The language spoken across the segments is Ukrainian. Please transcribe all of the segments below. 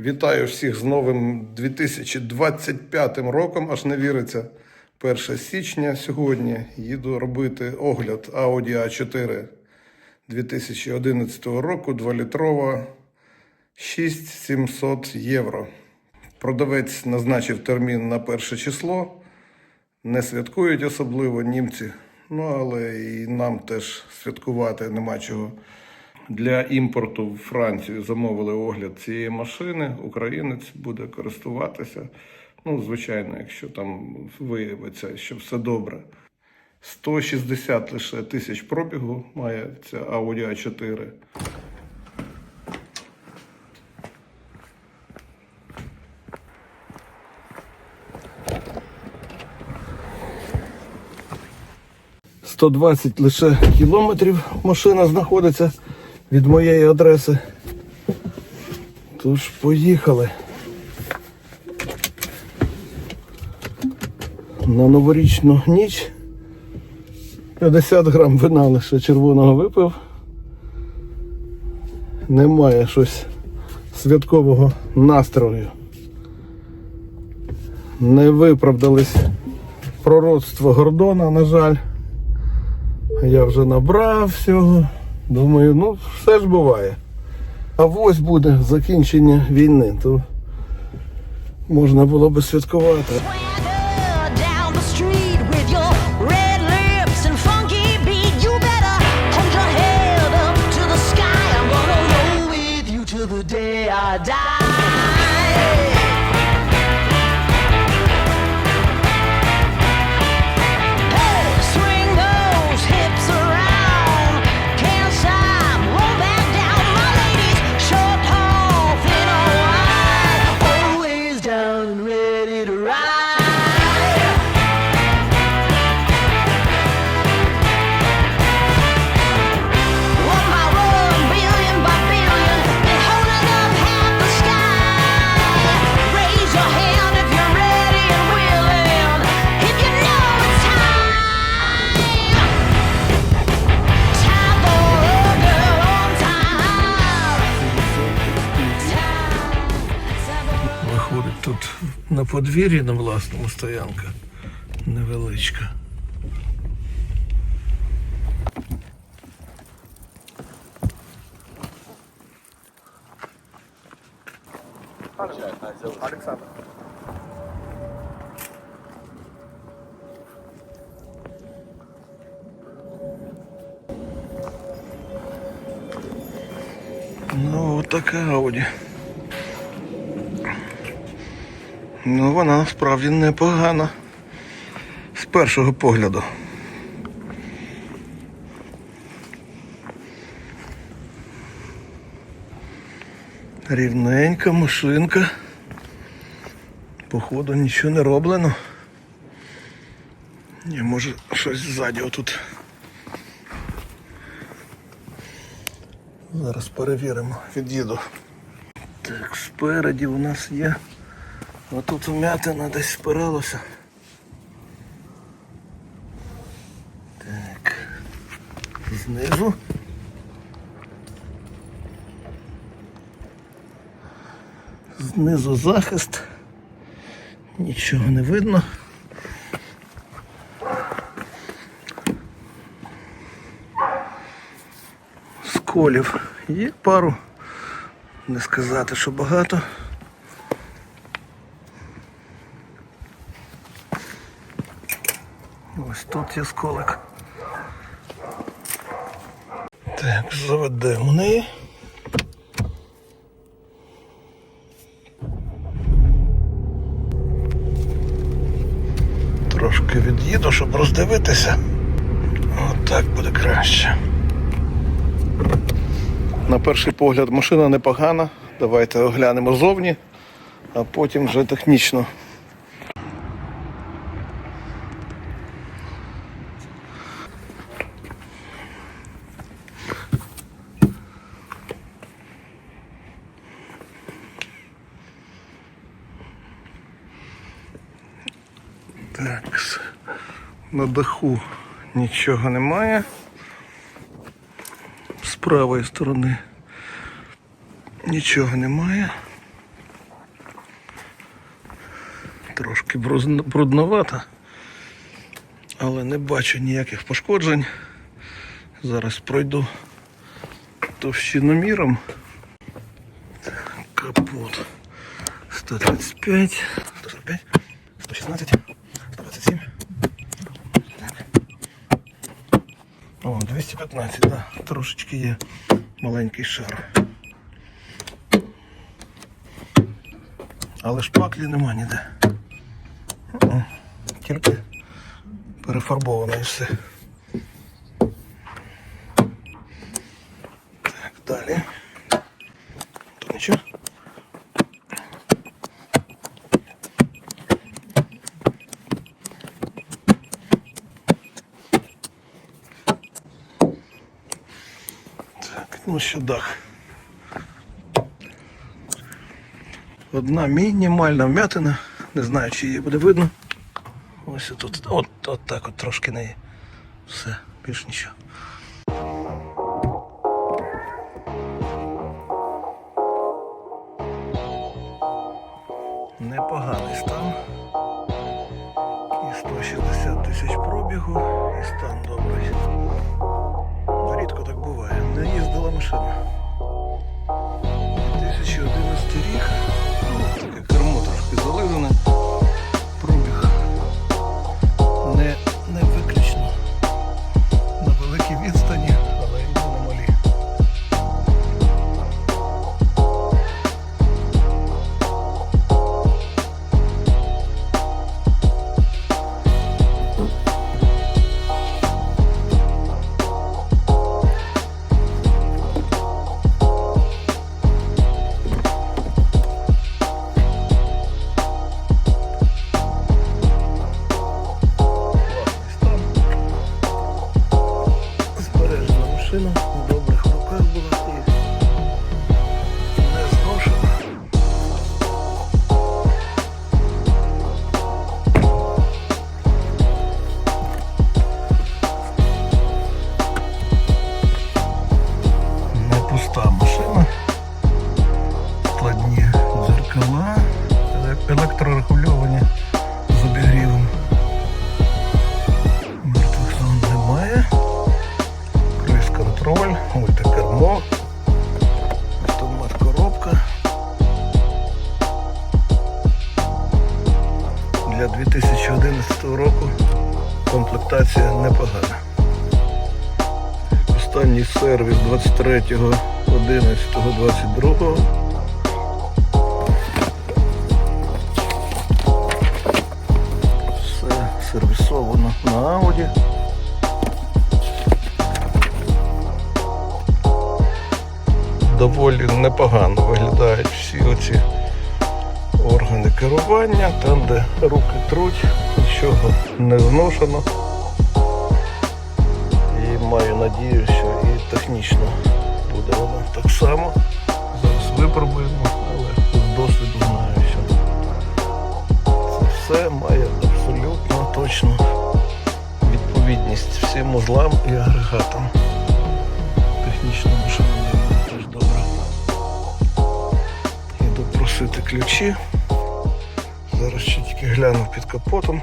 Вітаю всіх з новим 2025 роком, аж не віриться. 1 січня сьогодні їду робити огляд Audi A4 2011 року, 2-літрова, 6700 євро. Продавець назначив термін на перше число. Не святкують особливо німці, ну але і нам теж святкувати нема чого. Для імпорту в Францію замовили огляд цієї машини. Українець буде користуватися. Ну, звичайно, якщо там виявиться, що все добре. 160 лише тисяч пробігу має ця Audi A4. «120 лише кілометрів машина знаходиться від моєї адреси. Тож поїхали. На новорічну ніч 50 грам вина лише червоного випив. Немає щось святкового настрою. Не виправдались пророцтво Гордона, на жаль. Я вже набрав всього. Думаю, ну все ж буває. А ось буде закінчення війни, то можна було би святкувати. подвір'ї на власному стоянка невеличка. Александр. Ну, така Ауді. Ну, вона насправді непогана. З першого погляду. Рівненька машинка. Походу нічого не роблено. Ні, може щось ззаді отут. Зараз перевіримо, від'їду. Так, спереді у нас є. Отут вмятина десь спиралося. Так. Знизу. Знизу захист. Нічого не видно. Сколів є пару. Не сказати, що багато. Ось тут є сколик. Так, заведемо неї. Трошки від'їду, щоб роздивитися. Отак буде краще. На перший погляд машина непогана. Давайте оглянемо зовні, а потім вже технічно. Так, на даху нічого немає. З правої сторони нічого немає. Трошки брудно- брудновата, але не бачу ніяких пошкоджень. Зараз пройду товщиноміром. Капот 135, 145, 116, О, 215, да. Трошечки є маленький шар. Але шпаклі нема ніде. Тільки перефарбовано і все. Так, далі. Тут нічого. Так, ну що дах. Одна мінімальна вмятина. Не знаю, чи її буде видно. Ось тут. От, от так от трошки неї. Все, більш нічого. Непоганий стан. І 160 тисяч пробігу, і стан добрий. Не їздила машина. 2011 рік. Кермо трошки заливане. 2011 року комплектація непогана. Останній сервіс 23.11.22. Все сервісовано на Ауді. Доволі непогано виглядають всі оці органи керування, там, де руки труть, нічого не зношено. І маю надію, що і технічно буде воно так само. Зараз випробуємо, але з досвіду знаю, що це все має абсолютно точну відповідність всім узлам і агрегатам. Технічна машина Йду ключі. Зараз ще тільки гляну під капотом.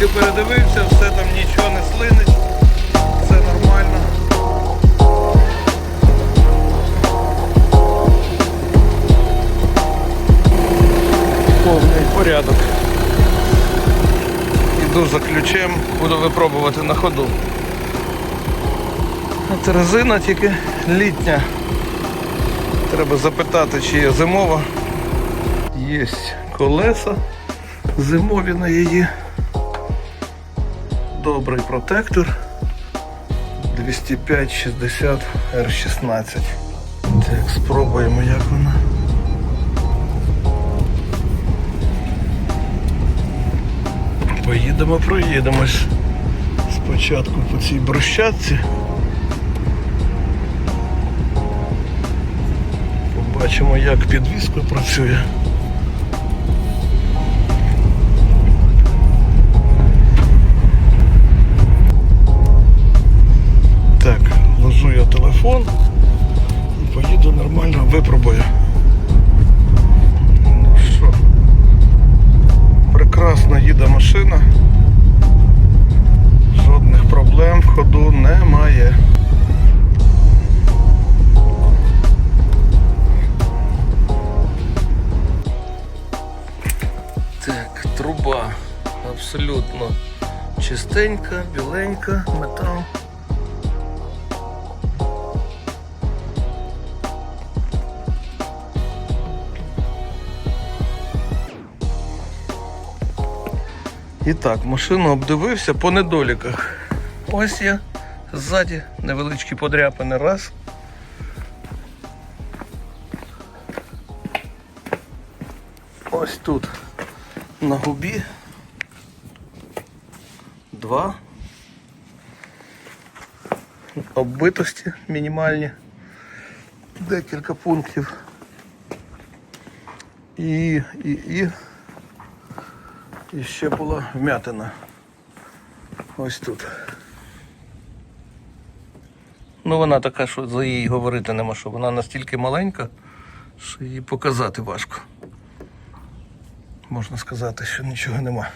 Форсунки передивився, все там нічого не слинить, все нормально. Повний порядок. Йду за ключем, буду випробувати на ходу. От резина тільки літня. Треба запитати, чи є зимова. Є колеса зимові на її. Добрий протектор. 205-60 R16. Так, спробуємо, як вона. Поїдемо, проїдемось. Спочатку по цій брусчатці. Побачимо, як підвіска працює. Абсолютно чистенька, біленька, метал. І так, машину обдивився по недоліках. Ось я ззаді невеличкі подряпини раз. Ось тут на губі. Два. Оббитості мінімальні. Декілька пунктів. І, і, і. І ще була вмятина. Ось тут. Ну вона така, що за її говорити нема, що вона настільки маленька, що її показати важко. Можна сказати, що нічого нема.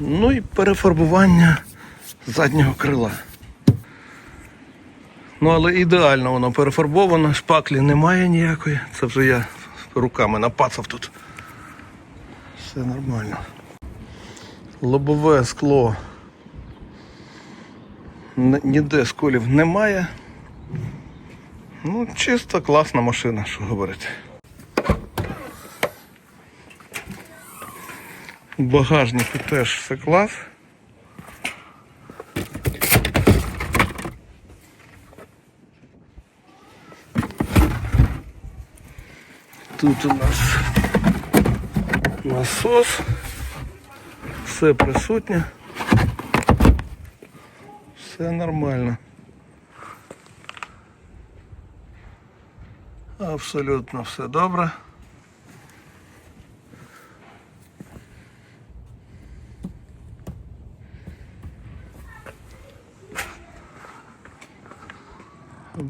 Ну і перефарбування заднього крила. Ну але ідеально воно перефарбовано, шпаклі немає ніякої. Це вже я руками напацав тут. Все нормально. Лобове скло. Ніде сколів немає. Ну, чисто класна машина, що говорити. У багажнику теж все клас. Тут у нас насос, все присутнє, все нормально. Абсолютно все добре.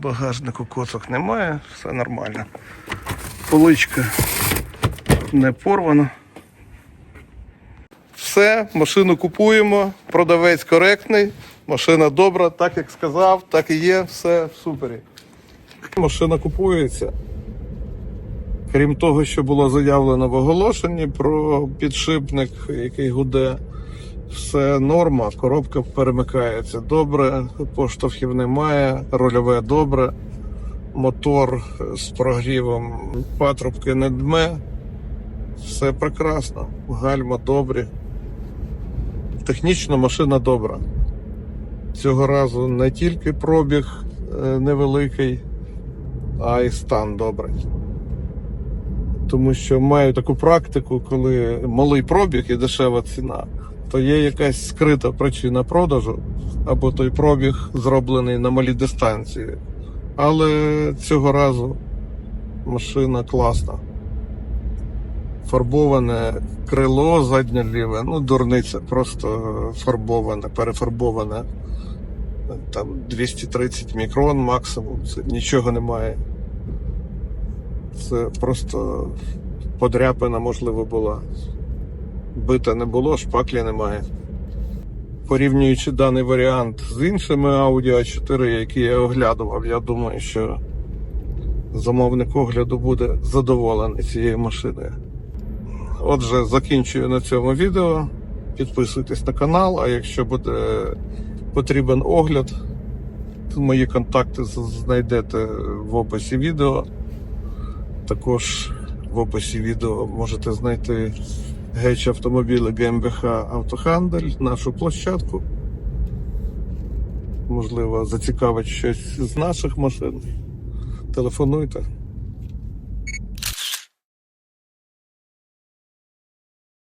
Багажнику коцок немає, все нормально. Поличка не порвана. Все, машину купуємо, продавець коректний, машина добра, так як сказав, так і є, все в супері. Машина купується. Крім того, що було заявлено в оголошенні про підшипник, який гуде, все норма, коробка перемикається добре, поштовхів немає, рульове добре, мотор з прогрівом, патрубки не дме, все прекрасно, гальма добрі. Технічно машина добра. Цього разу не тільки пробіг е, невеликий, а й стан добрий. Тому що маю таку практику, коли малий пробіг і дешева ціна, то є якась скрита причина продажу, або той пробіг зроблений на малій дистанції. Але цього разу машина класна. Фарбоване крило заднє ліве, ну дурниця, просто фарбоване, перефарбоване. Там 230 мікрон максимум, це нічого немає. Це просто подряпина, можливо, була. Бита не було, шпаклі немає. Порівнюючи даний варіант з іншими Audi A4, які я оглядував, я думаю, що замовник огляду буде задоволений цією машиною. Отже, закінчую на цьому відео. Підписуйтесь на канал, а якщо буде потрібен огляд, то мої контакти знайдете в описі відео. Також в описі відео можете знайти геч автомобілі ГМБХ Автохандель, нашу площадку. Можливо, зацікавить щось з наших машин. Телефонуйте.